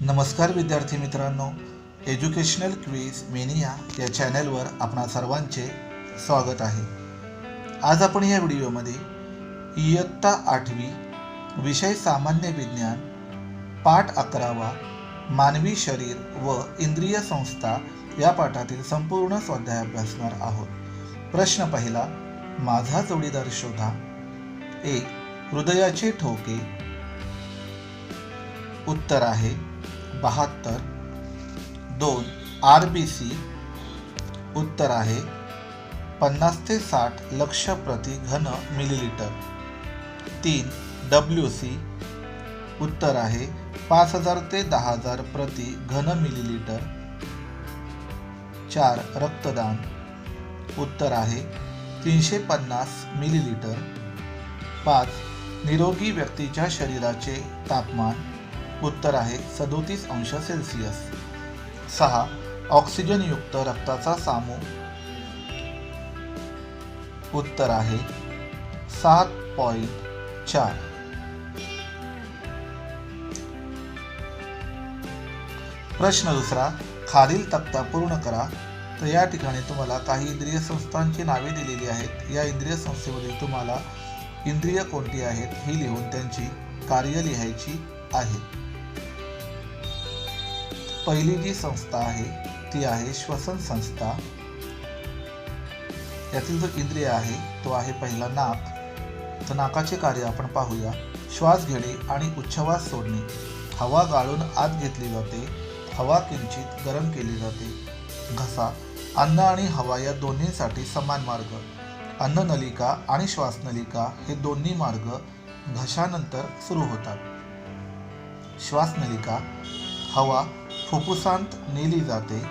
नमस्कार विद्यार्थी मित्रांनो एज्युकेशनल क्वीज मेनिया या चॅनलवर आपणा सर्वांचे स्वागत आहे. आज आपण या व्हिडिओमध्ये इयत्ता आठवी विषय सामान्य विज्ञान पाठ अकरावा मानवी शरीर व इंद्रिय संस्था या पाठातील संपूर्ण स्वाध्याय अभ्यासणार आहोत. प्रश्न पहिला माझा जोडीदार शोधा. एक हृदयाचे ठोके. उत्तर आहे बहात्तर दोन आर बी सी उत्तर आहे पन्नास ते साठ लक्ष प्रति घन मिलीलिटर. तीन डब्ल्यू सी उत्तर आहे पाच हजार ते दहा हजार प्रति घन मिलीलिटर. चार रक्तदान उत्तर आहे तीनशे पन्नास मिलीलिटर. पाच निरोगी व्यक्तीच्या शरीराचे तापमान. उत्तर आहे सदोतीस अंश सेल्सिअस. सहा ऑक्सिजनयुक्त रक्ताचा सामू. उत्तर आहे सात पॉईंट चार. प्रश्न दुसरा खालील तक्ता पूर्ण करा. तर या ठिकाणी तुम्हाला काही इंद्रिय संस्थांची नावे दिलेली आहेत. या इंद्रिय संस्थेमधील तुम्हाला इंद्रिय कोणती आहेत ही लिहून त्यांची कार्य लिहायची आहेत पहिली जी संस्था आहे ती आहे श्वसन संस्था. यातील जो इंद्रिय आहे तो आहे पहिला नाक. तर नाकाचे कार्य आपण पाहूया. श्वास घेणे आणि उच्छवास सोडणे. हवा गाळून आत घेतली जाते. हवा किंचित गरम केली जाते. घसा अन्न आणि हवा या दोन्हीसाठी समान मार्ग. अन्ननलिका आणि श्वासनलिका हे दोन्ही मार्ग घशानंतर सुरू होतात. श्वासनलिका हवा फुफ्फुसांत नेली जाते.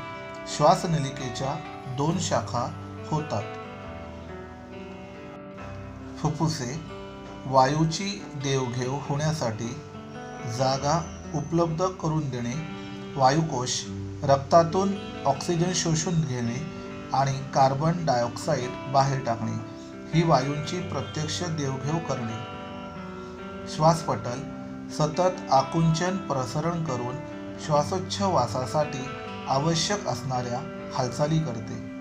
श्वासनलिकेच्या दोन शाखा होतात. फुफ्फुसे वायूची देवघेव होण्यासाठी जागा उपलब्ध करून देणे वायुकोश रक्तातून ऑक्सिजन शोषून घेणे आणि कार्बन डायऑक्साईड बाहेर टाकणे ही वायूंची प्रत्यक्ष देवघेव करणे. श्वासपटल सतत आकुंचन प्रसरण करून श्वासोच्छवासासाठी आवश्यक असणाऱ्या हालचाली करते.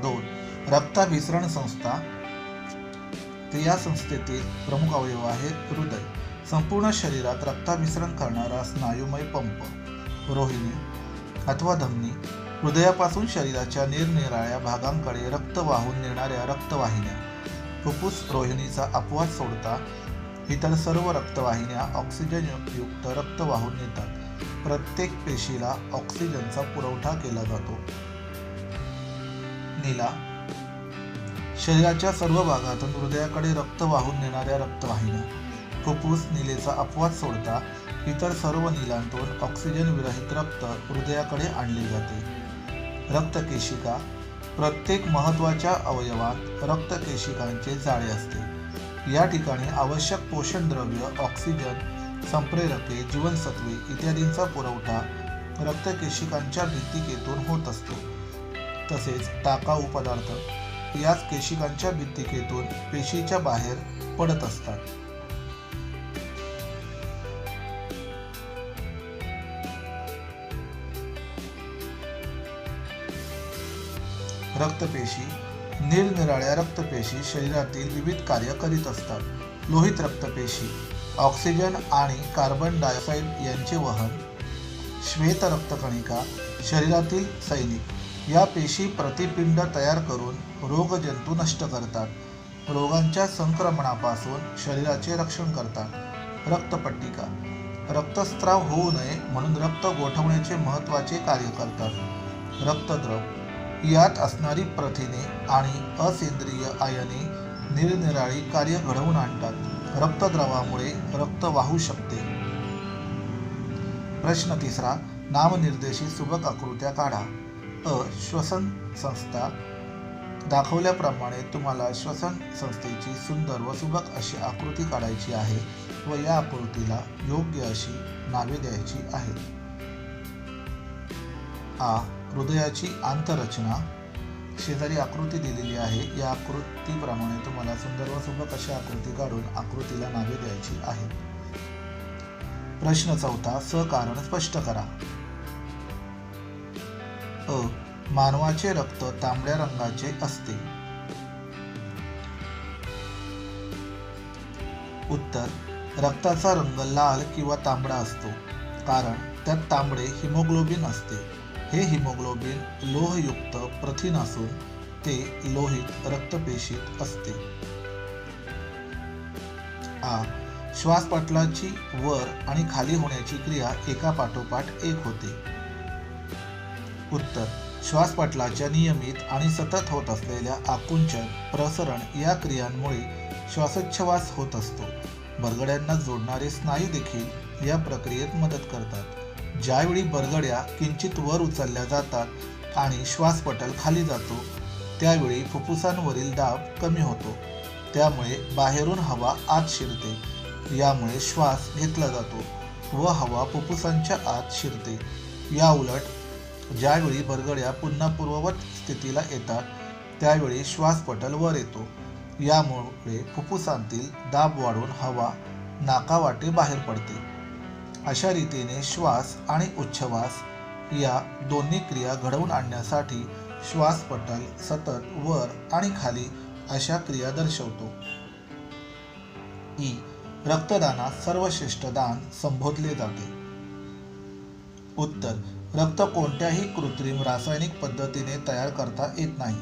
दोन रक्ताभिसरण संस्था तर या संस्थेतील प्रमुख अवयव आहे हृदय. संपूर्ण शरीरात रक्ताभिसरण करणारा स्नायुमय पंप रोहिणी अथवा धमनी हृदयापासून शरीराच्या निरनिराळ्या भागांकडे रक्त वाहून नेणाऱ्या रक्तवाहिन्या. फुफ्फुस रोहिणीचा अपवाद सोडता इतर सर्व रक्तवाहिन्या ऑक्सिजन युक्त रक्त वाहून नेतात प्रत्येक पेशीला ऑक्सिजनचा पुरवठा केला जातो. नीला शरीराच्या सर्व भागातून हृदयाकडे रक्त वाहून नेणाऱ्या रक्तवाहिन्या. फुफ्फुस निलेचा अपवाद सोडता इतर सर्व नीलांतून ऑक्सिजन विरहित रक्त हृदयाकडे आणले जाते. रक्तकेशिका प्रत्येक महत्त्वाच्या अवयवात रक्तकेशिकांचे जाळे असते. या ठिकाणी आवश्यक पोषण द्रव्य ऑक्सिजन संप्रेरके जीवनसत्वे इत्यादींचा पुरवठा रक्तकेशिकांच्या भित्तिकेतून होत असतो. तसेच टाकाऊ पदार्थ याच केशिकांच्या भित्तिकेतून पेशीच्या बाहेर पडत असतात. रक्तपेशी निरनिराळ्या रक्तपेशी शरीरातील विविध कार्य करीत असतात. लोहित रक्तपेशी ऑक्सिजन आणि कार्बन डायऑक्साईड यांचे वहन श्वेत रक्तकणिका शरीरातील सैनिक या पेशी प्रतिपिंड तयार करून रोगजंतू नष्ट करतात. रोगांच्या संक्रमणापासून शरीराचे रक्षण करतात. रक्तपट्टिका रक्तस्राव होऊ नये म्हणून रक्त गोठवण्याचे महत्त्वाचे कार्य करतात. रक्तद्रव यात असणारी प्रथिने आणि असेंद्रिय आयने निरनिराळी कार्य घडवून आणतात. रक्तद्रवामुळे रक्त वाहू शकते. प्रश्न तिसरा नामनिर्देशित सुबक आकृत्या काढा. अ श्वसन संस्था. दाखवल्याप्रमाणे तुम्हाला श्वसन संस्थेची सुंदर व सुबक अशी आकृती काढायची आहे व या आकृतीला योग्य अशी नावे द्यायची आहेत. आ हृदयाची आंतररचना शेजारी आकृती दिलेली आहे. या आकृतीप्रमाणे तुम्हाला सुंदर व सुबक अशा आकृती काढून आकृतीला नावे द्यायची आहेत प्रश्न चौथा सकारण स्पष्ट करा. अ. मानवाचे रक्त तांबड्या रंगाचे असते. उत्तर. रक्ताचा रंग लाल किंवा तांबडा असतो. कारण त्यात तांबडे हिमोग्लोबिन असते. हे हिमोग्लोबिन लोहयुक्त प्रथिन असून ते लोहित रक्तपेशीत असते. आ श्वासपाटलाची वर आणि खाली होण्याची क्रिया एका पाठोपाठ एक होते. उत्तर श्वासपाटलाच्या नियमित आणि सतत होत असलेल्या आकुंचन प्रसरण या क्रियांमुळे श्वासोच्छवास होत असतो. बरगड्यांना जोडणारे स्नायू देखील या प्रक्रियेत मदत करतात. ज्यावेळी बरगड्या किंचित वर उचलल्या जातात आणि श्वासपटल खाली जातो त्यावेळी फुफ्फुसांवरील दाब कमी होतो. त्यामुळे बाहेरून हवा आत शिरते. यामुळे श्वास घेतला जातो व हवा फुफ्फुसांच्या आत शिरते. या उलट ज्यावेळी बरगड्या पुन्हा पूर्ववत स्थितीला येतात त्यावेळी श्वासपटल वर येतो. यामुळे फुफ्फुसांतील दाब वाढून हवा नाकावाटे बाहेर पडते. अशा रीतीने श्वास आणि उच्छ्वास या दोन्ही क्रिया घडवून आणण्यासाठी श्वासपटल सतत वर आणि खाली अशा क्रिया दर्शवतो. ई. रक्तदानात सर्वश्रेष्ठ दान संबोधले जाते. उत्तर. रक्त कोणत्याही कृत्रिम रासायनिक पद्धतीने तयार करता येत नाही.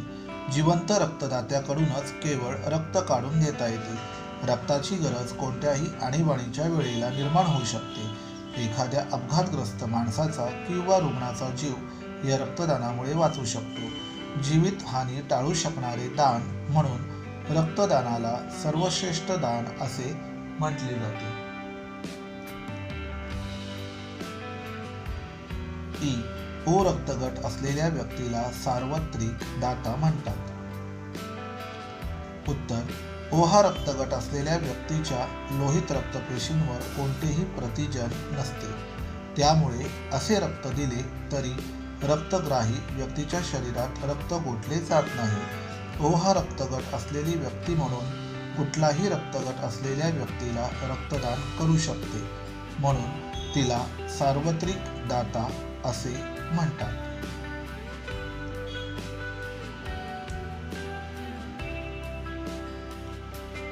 जिवंत रक्तदात्याकडूनच केवळ रक्त काढून घेता येते. रक्ताची गरज कोणत्याही आणीबाणीच्या वेळेला निर्माण होऊ शकते. एखाद्या अपघातग्रस्त माणसाचा किंवा रुग्णाचा जीव या रक्तदानामुळे वाचू शकतो. जीवित हानी टाळू शकणारे दान म्हणून रक्तदानाला सर्वश्रेष्ठ दान असे म्हटले जाते. ई. ओ. रक्तगट असलेल्या व्यक्तीला सार्वत्रिक दाता म्हणतात. उत्तर ओहा रक्तगट असलेल्या व्यक्तीच्या लोहित रक्तपेशींवर कोणतेही प्रतिजन नसते. त्यामुळे असे रक्त दिले तरी रक्तग्राही व्यक्तीच्या शरीरात रक्त गोठले जात नाही. ओहा रक्तगट असलेली व्यक्ती म्हणून कुठलाही रक्तगट असलेल्या व्यक्तीला रक्तदान करू शकते. म्हणून तिला सार्वत्रिक दाता असे म्हणतात.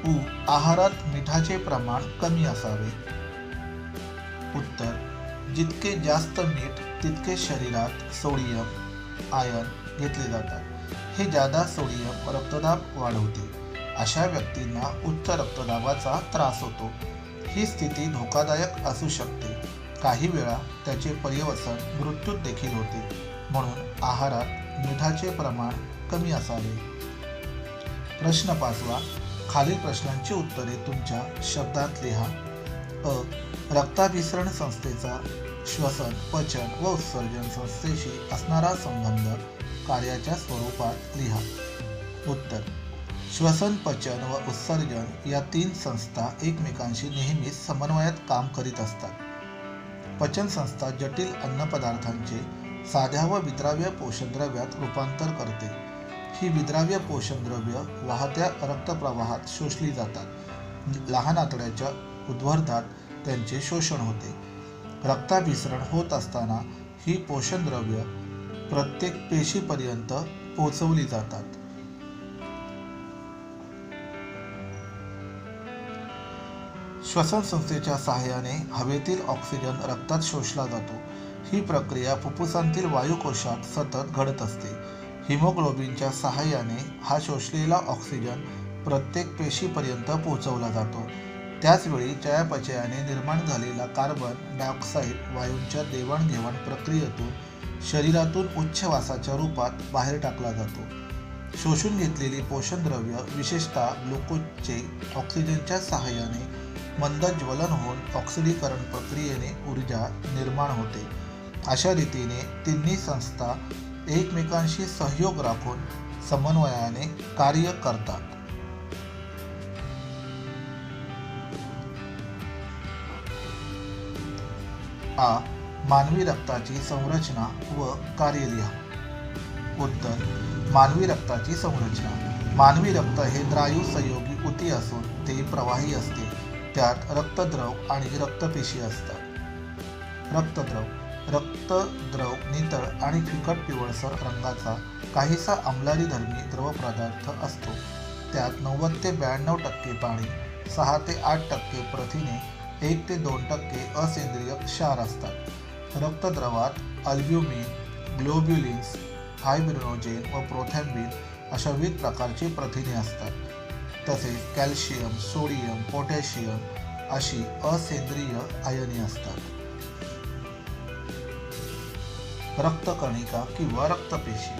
ऊ आहारात मिठाचे प्रमाण कमी असावे. उत्तर जितके जास्त मीठ तितके शरीरात सोडियम आयन घेतले जातात. हे जादा सोडियम रक्तदाब वाढवते अशा व्यक्तींना उच्च रक्तदाबाचा त्रास होतो. ही स्थिती धोकादायक असू शकते. काही वेळा त्याचे पर्यवसन मृत्यूत देखील होते. म्हणून आहारात मिठाचे प्रमाण कमी असावे. प्रश्न पाचवा खालील प्रश्नांची उत्तरे तुमच्या शब्दात लिहा. अ. रक्ताभिसरण संस्थेचा श्वसन पचन व उत्सर्जन संस्थेशी असणारा संबंध कार्याच्या स्वरूपात लिहा. उत्तर. श्वसन पचन व उत्सर्जन या तीन संस्था एकमेकांशी नेहमीच समन्वयात काम करीत असतात. पचन संस्था जटिल अन्नपदार्थांचे साध्या व विद्राव्य पोषणद्रव्यात रूपांतर करते. ही विद्राव्य पोषणद्रव्य वाहत्या रक्तप्रवाहात शोषली जातात. लहान आतड्याच्या उद्वर्धात त्यांचे शोषण होते. रक्ताभिसरण होत असताना ही पोषणद्रव्य प्रत्येक पेशीपर्यंत पोचवली जातात. श्वसन संस्थेच्या सहाय्याने हवेतील ऑक्सिजन रक्तात शोषला जातो. ही प्रक्रिया फुफ्फुसांतील वायुकोशात सतत घडत असते. हिमोग्लोबिनच्या सहाय्याने हा शोषलेला ऑक्सिजन प्रत्येक पेशीपर्यंत पोहोचवला जातो. त्याचवेळी चयापचयाने निर्माण झालेला कार्बन डायऑक्साईड वायूंच्या देवाणघेवाण प्रक्रियेतून शरीरातून उच्छवासाच्या रूपात बाहेर टाकला जातो. शोषून घेतलेली पोषणद्रव्य विशेषतः ग्लुकोजचे ऑक्सिजनच्या सहाय्याने मंद ज्वलन होऊन ऑक्सिडीकरण प्रक्रियेने ऊर्जा निर्माण होते. अशा रीतीने तिन्ही संस्था एकमेकांशी सहयोग राखून समन्वयाने कार्य करतात. आ. मानवी रक्ताची संरचना व कार्य लिहा उत्तर. मानवी रक्ताची संरचना. मानवी रक्त हे द्रायू संयोगी उती असून ते प्रवाही असते. त्यात रक्तद्रव आणि रक्तपेशी असतात. रक्तद्रव. रक्तद्रव नितळ आणि फिकट पिवळसर रंगाचा काहीसा आमलारी धर्मी द्रव पदार्थ असतो. त्यात नव्वद ते ब्याण्णव टक्के पाणी सहा ते आठ टक्के प्रथिने एक ते दोन टक्के असेंद्रिय क्षार असतात. रक्तद्रवात अल्ब्युमिन ग्लोब्युलिन्स हायब्रिनोजेन व प्रोथॅम्बिन अशा विविध प्रकारची प्रथिने असतात. तसेच कॅल्शियम सोडियम पोटॅशियम अशी असेंद्रिय आयने असतात. रक्तकणिका किंवा रक्तपेशी.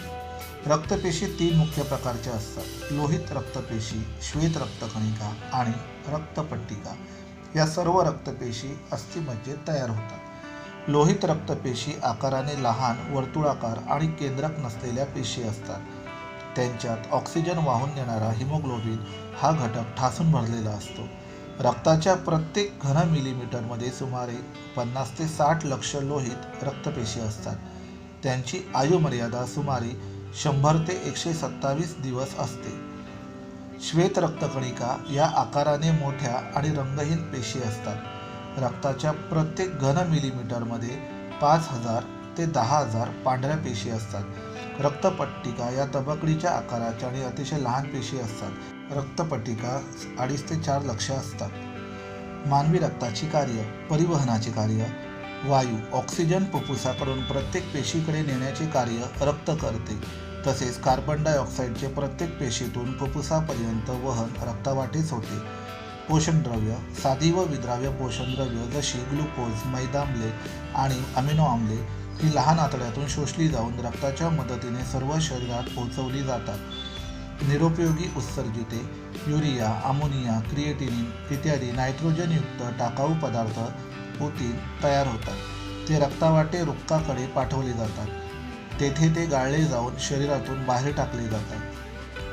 रक्तपेशी तीन मुख्य प्रकारच्या असतात. लोहित रक्तपेशी श्वेत रक्तकणिका आणि रक्तपट्टिका. या सर्व रक्तपेशी अस्थिमज्जेत तयार होतात. लोहित रक्तपेशी आकाराने लहान वर्तुळाकार आणि केंद्रक नसलेल्या पेशी असतात. त्यांच्यात ऑक्सिजन वाहून नेणारा हिमोग्लोबिन हा घटक ठासून भरलेला असतो. रक्ताच्या प्रत्येक घन मिलीमीटरमध्ये सुमारे पन्नास ते साठ लक्ष लोहित रक्तपेशी असतात. त्यांची आयुमर्यादा सुमारे शंभर ते एकशे सत्तावीस दिवस असते. श्वेत रक्तकणिका या आकाराने मोठ्या आणि रंगहीन पेशी असतात. रक्ताच्या प्रत्येक घन मिलीमीटरमध्ये पाच हजार ते दहा हजार पांढऱ्या पेशी असतात. रक्तपट्टिका या तबकडीच्या आकाराच्या आणि अतिशय लहान पेशी असतात. रक्तपट्टिका अडीच ते चार लक्ष असतात. मानवी रक्ताची कार्य परिवहनाचे कार्य वायू ऑक्सिजन फुफ्फुसाकडून प्रत्येक पेशीकडे नेण्याचे कार्य रक्त करते. तसेच कार्बन डायऑक्साईडचे प्रत्येक पेशीतून फुफ्फुसापर्यंत वहन रक्तावाटेच होते. पोषणद्रव्य साधी व विद्राव्य पोषणद्रव्य जशी ग्लुकोज मैदामले आणि अमिनो आम्ले ही लहान आतड्यातून शोषली जाऊन रक्ताच्या मदतीने सर्व शरीरात पोहोचवली जातात. निरुपयोगी उत्सर्जिते युरिया अमोनिया क्रिएटिनिन इत्यादी नायट्रोजनयुक्त टाकाऊ पदार्थ पोती तयार होतात. ते रक्तावाटे रुक्काकडे पाठवले जातात. तेथे ते गाळले जाऊन शरीरातून बाहेर टाकले जातात.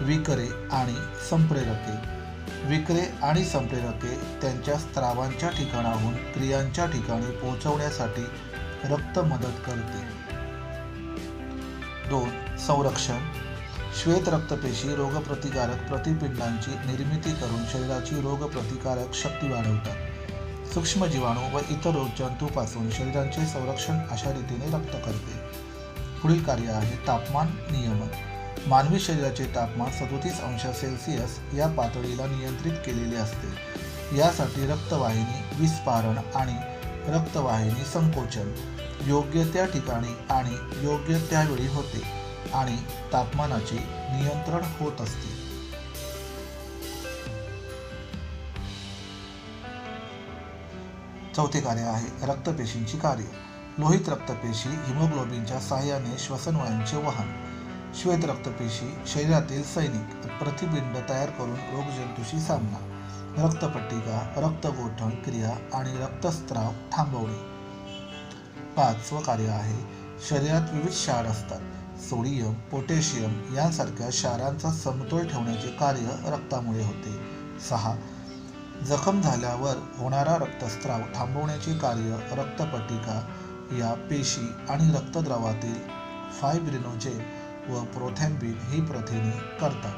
विकरे आणि संप्रेरके. विक्रे आणि संप्रेरके त्यांच्या स्त्रावांच्या ठिकाणाहून क्रियांच्या ठिकाणी पोहोचवण्यासाठी रक्त मदत करते. दोन संरक्षण. श्वेत रक्तपेशी रोगप्रतिकारक प्रतिपिंडांची निर्मिती करून शरीराची रोगप्रतिकारक शक्ती वाढवतात. सूक्ष्म जीवाणू व इतर रोगजंतूपासून शरीराचे संरक्षण अशा रीतीने रक्त करते. पुढील कार्य आहे तापमान नियमन. मानवी शरीराचे तापमान सदोतीस अंश सेल्सिअस या पातळीला नियंत्रित केलेले असते. यासाठी रक्तवाहिनी विस्पारण आणि रक्तवाहिनी संकोचन योग्य त्या ठिकाणी आणि योग्य त्यावेळी होते आणि तापमानाचे नियंत्रण होत असते. चौथे कार्य आहे रक्तपेशींची कार्य. लोहित रक्तपेशी हिमोग्लोबिनच्या सहाय्याने श्वसनवायूंचे वहन. श्वेत रक्तपेशी शरीरातील सैनिक प्रतिबिंब तयार करून रोगजंतूशी सामना. रक्तपट्टिका रक्तगोठण क्रिया आणि रक्तस्त्राव थांबवणे. पाचवं कार्य आहे शरीरात विविध क्षार असतात. सोडियम पोटॅशियम यांसारख्या क्षारांचा समतोल ठेवण्याचे कार्य रक्तामुळे होते. सहा जखम झाल्यावर होणारा रक्तस्राव थांबवण्याचे कार्य रक्तपट्टिका या पेशी आणि रक्तद्रवातील फायब्रिनोजेन व प्रोथॅम्बिन ही प्रथिने करतात.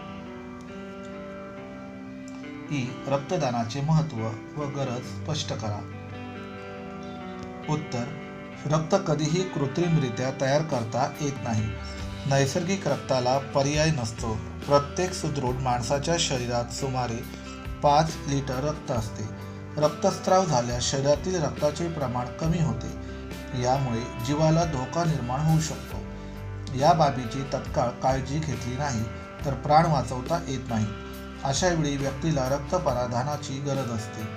ई रक्तदानाचे महत्त्व व गरज स्पष्ट करा. उत्तर रक्त कधीही कृत्रिमरित्या तयार करता येत नाही. नैसर्गिक रक्ताला पर्याय नसतो. प्रत्येक सुदृढ माणसाच्या शरीरात सुमारे पाच लिटर रक्त असते. रक्तस्राव झाल्यास शरीरातील रक्ताचे प्रमाण कमी होते. यामुळे जीवाला धोका निर्माण होऊ शकतो. या बाबीची तत्काळ काळजी घेतली नाही तर प्राण वाचवता येत नाही. अशा वेळी व्यक्तीला रक्तपराधानाची गरज असते.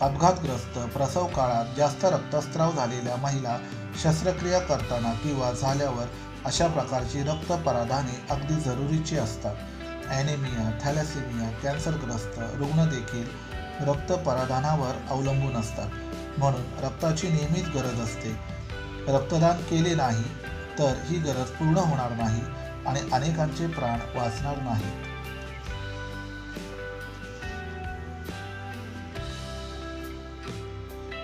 अपघातग्रस्त प्रसव काळात जास्त रक्तस्राव झालेल्या महिला शस्त्रक्रिया करताना किंवा झाल्यावर अशा प्रकारची रक्तपराधाने अगदी जरुरीची असतात. ॲनेमिया थॅलॅसेमिया कॅन्सरग्रस्त रुग्ण देखील रक्तपराधानावर अवलंबून असतात. म्हणून रक्ताची नेहमीच गरज असते. रक्तदान केले नाही तर ही गरज पूर्ण होणार नाही आणि अनेकांचे प्राण वाचणार नाहीत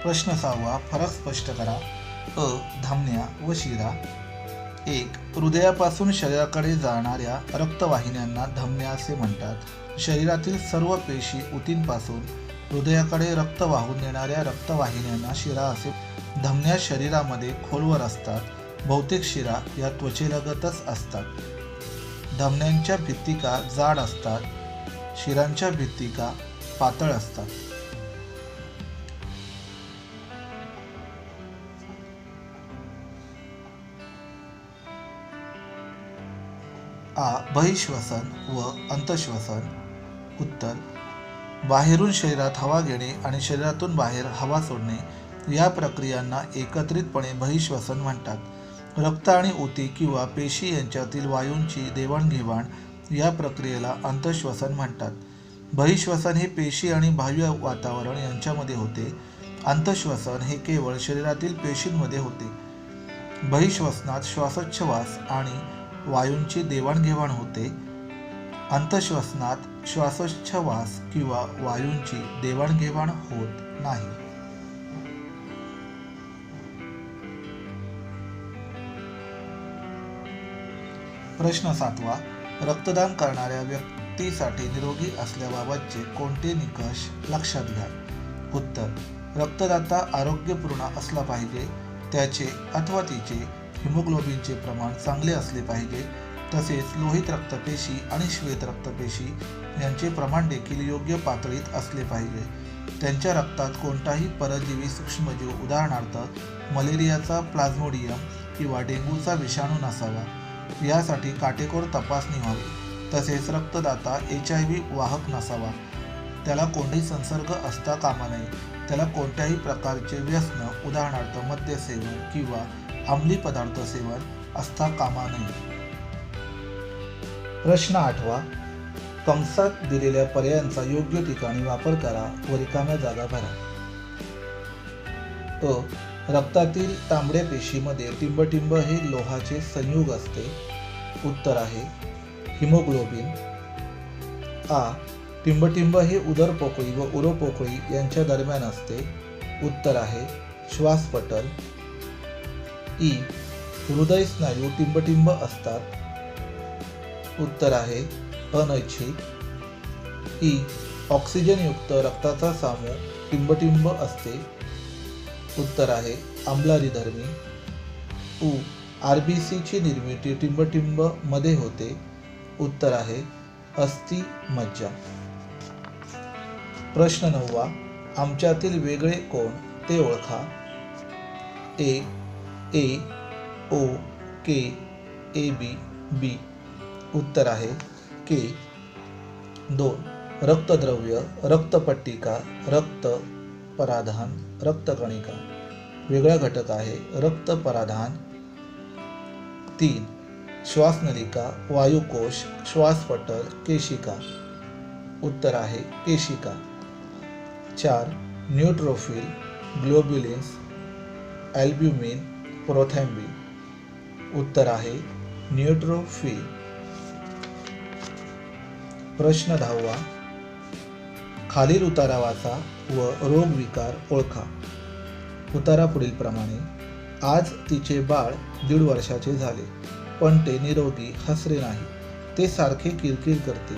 प्रश्न सहावा फरक स्पष्ट करा. अ धामण्या व शिरा. एक हृदयापासून शरीराकडे जाणाऱ्या रक्तवाहिन्यांना धमन्या असे म्हणतात. शरीरातील सर्व पेशी ऊतींपासून हृदयाकडे रक्त वाहून नेणाऱ्या रक्तवाहिन्यांना शिरा असे धमन्या शरीरामध्ये खोलवर असतात. बहुतेक शिरा या त्वचेलगतच असतात. धमन्यांच्या भित्तिका जाड असतात. शिरांच्या भित्तिका पातळ असतात. आ बहिश्वसन व अंतश्वसन उत्तर बाहेरून शरीरात हवा घेणे आणि शरीरातून बाहेर हवा सोडणे या प्रक्रियांना एकत्रितपणे बहिश्वसन म्हणतात. रक्त आणि ऊती किंवा पेशी यांच्यातील वायूंची देवाणघेवाण या प्रक्रियेला अंतश्वसन म्हणतात. बहिश्वसन हे पेशी आणि बाह्य वातावरण यांच्यामध्ये होते. अंतश्वसन हे केवळ शरीरातील पेशींमध्ये होते. बहिश्वसनात श्वासोच्छवास आणि वायूंची देवाणघेवाण होते. अंतश्वसनात श्वासोच्छवास किंवा वायूंची देवाणघेवाण होत नाही. प्रश्न सातवा रक्तदान करणाऱ्या व्यक्तीसाठी निरोगी असल्याबाबतचे कोणते निकष लक्षात घ्या? उत्तर रक्तदाता आरोग्यपूर्ण असला पाहिजे त्याचे अथवा तिचे हिमोग्लोबिनचे प्रमाण चांगले असले पाहिजे तसेच लोहित रक्तपेशी आणि श्वेत रक्तपेशी यांचे प्रमाण देखील योग्य पातळीत असले पाहिजे. त्यांच्या रक्तात कोणताही परजीवी सूक्ष्मजीव उदाहरणार्थ मलेरियाचा प्लाझ्मोडियम किंवा डेंग्यूचा विषाणू नसावा यासाठी काटेकोर तपासणी व्हावी. तसेच रक्तदाता एच आय व्ही वाहक नसावा. त्याला कोणताही संसर्ग असता कामा नये. त्याला कोणत्याही प्रकारचे व्यसन उदाहरणार्थ मद्यसेवन किंवा अंमली पदार्थ सेवन असता कामा नये प्रश्न आठवा. कंसात दिलेल्या पर्यायांचा योग्य ठिकाणी वापर करा व रिकाम्या जागा भरा. अ. रक्तातील तांबड्या पेशीमध्ये टिंबटिंब हे लोहाचे संयुग असते. उत्तर आहे. हिमोग्लोबिन. आ. टिंबटिंब हे उदर पोकळी व उरोपोकळी यांच्या दरम्यान असते. उत्तर आहे. श्वासपटल. ई हृदय स्नायू टिंबटिंब असतात. उत्तर आहे अनैच्छिक. ई ऑक्सिजनयुक्त रक्ताचा सामू टिंबटिंब असते. उत्तर आहे आंबलारी धर्मी उ आर बी सीची निर्मिती टिंबटिंबमध्ये होते. उत्तर आहे अस्थि मज्जा. प्रश्न नववा आमच्यातील वेगळे कोण ते ओळखा. एक ए ओ के ए बी बी. उत्तर आहे के. दोन रक्तद्रव्य रक्तपट्टिका रक्त पराधान रक्तकणिका. वेगळा घटक आहे रक्त पराधान तीन श्वासनलिका वायुकोश श्वासपटल केशिका. उत्तर आहे केशिका. चार न्यूट्रोफिल ग्लोब्युलिन्स ॲल्ब्युमिन प्रोथॅम्बी उत्तर आहे न्यूट्रोफिल प्रश्न दहावा. खालील उतारा वाचा व रोग विकार ओळखा. उतारा पुढील प्रमाणे आज तिचे बाळ दीड वर्षाचे झाले पण ते निरोगी हसरे नाही. ते सारखे किरकिर करते.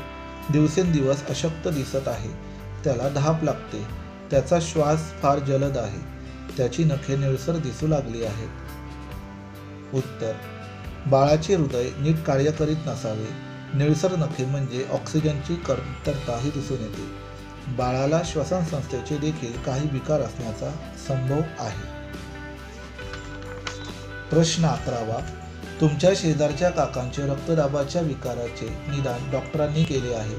दिवसेंदिवस अशक्त दिसत आहे. त्याला धाप लागते. त्याचा श्वास फार जलद आहे. त्याची नखे निळसर दिसू लागली आहेत. उत्तर. बाळाचे हृदय नीट कार्य करीत नसावे. निळसर नखे म्हणजे ऑक्सिजनची कमतरता ही दिसून येते. बाळाला श्वसन संस्थेचे देखील काही विकार असण्याचा संभव आहे. प्रश्न अकरावा. तुमच्या शेजारच्या काकांचे रक्तदाबाच्या विकाराचे निदान डॉक्टरांनी केले आहे.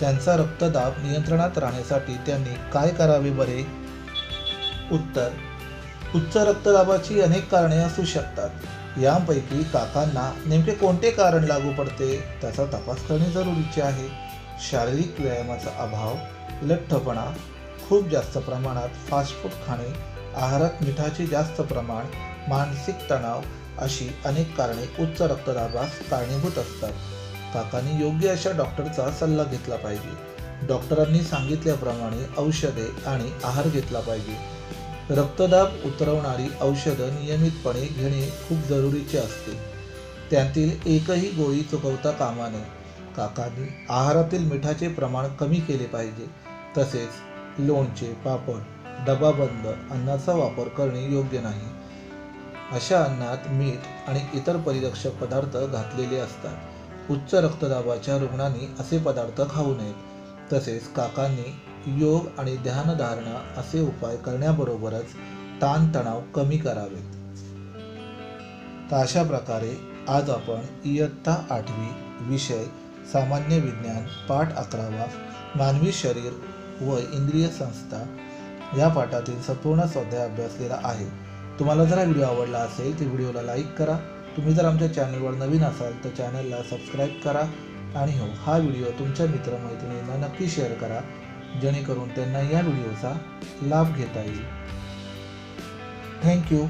त्यांचा रक्तदाब नियंत्रणात राहण्यासाठी त्यांनी काय करावे बरे? उत्तर. उच्च रक्तदाबाची अनेक कारणे असू शकतात. यांपैकी काकांना नेमके कोणते कारण लागू पडते त्याचा तपास करणे जरुरीचे आहे. शारीरिक व्यायामाचा अभाव लठ्ठपणा खूप जास्त प्रमाणात फास्ट फूड खाणे आहारात मिठाचे जास्त प्रमाण मानसिक तणाव अशी अनेक कारणे उच्च रक्तदाबास कारणीभूत असतात. काकांनी योग्य अशा डॉक्टरचा सल्ला घेतला पाहिजे. डॉक्टरांनी सांगितल्याप्रमाणे औषधे आणि आहार घेतला पाहिजे. रक्तदाब उतरवणारी औषधं नियमितपणे घेणे खूप जरुरीचे असते. त्यातील एकही गोळी चुकवता कामा नये. काकांनी आहारातील मिठाचे प्रमाण कमी केले पाहिजे. तसेच लोणचे पापड डबाबंद अन्नाचा वापर करणे योग्य नाही. अशा अन्नात मीठ आणि इतर परिरक्षक पदार्थ घातलेले असतात. उच्च रक्तदाबाच्या रुग्णांनी असे पदार्थ खाऊ नयेत. तसेच काकांनी योग आणि ध्यानधारणा असे उपाय करण्याबरोबरच ताणतणाव कमी करावेत. तर अशा प्रकारे आज आपण इयत्ता आठवी विषय सामान्य विज्ञान पाठ अकरावा मानवी शरीर व इंद्रिय संस्था या पाठातील संपूर्ण स्वाध्याय अभ्यासलेला आहे. तुम्हाला जर हा व्हिडिओ आवडला असेल तर व्हिडिओला लाईक करा. तुम्ही जर आमच्या चॅनलवर नवीन असाल तर चॅनलला सबस्क्राईब करा. आणि हो हा व्हिडिओ तुमच्या मित्रमैत्रिणींना नक्की शेअर करा. जेणेकरून त्यांना या व्हिडिओचा लाभ घेता येईल. थँक्यू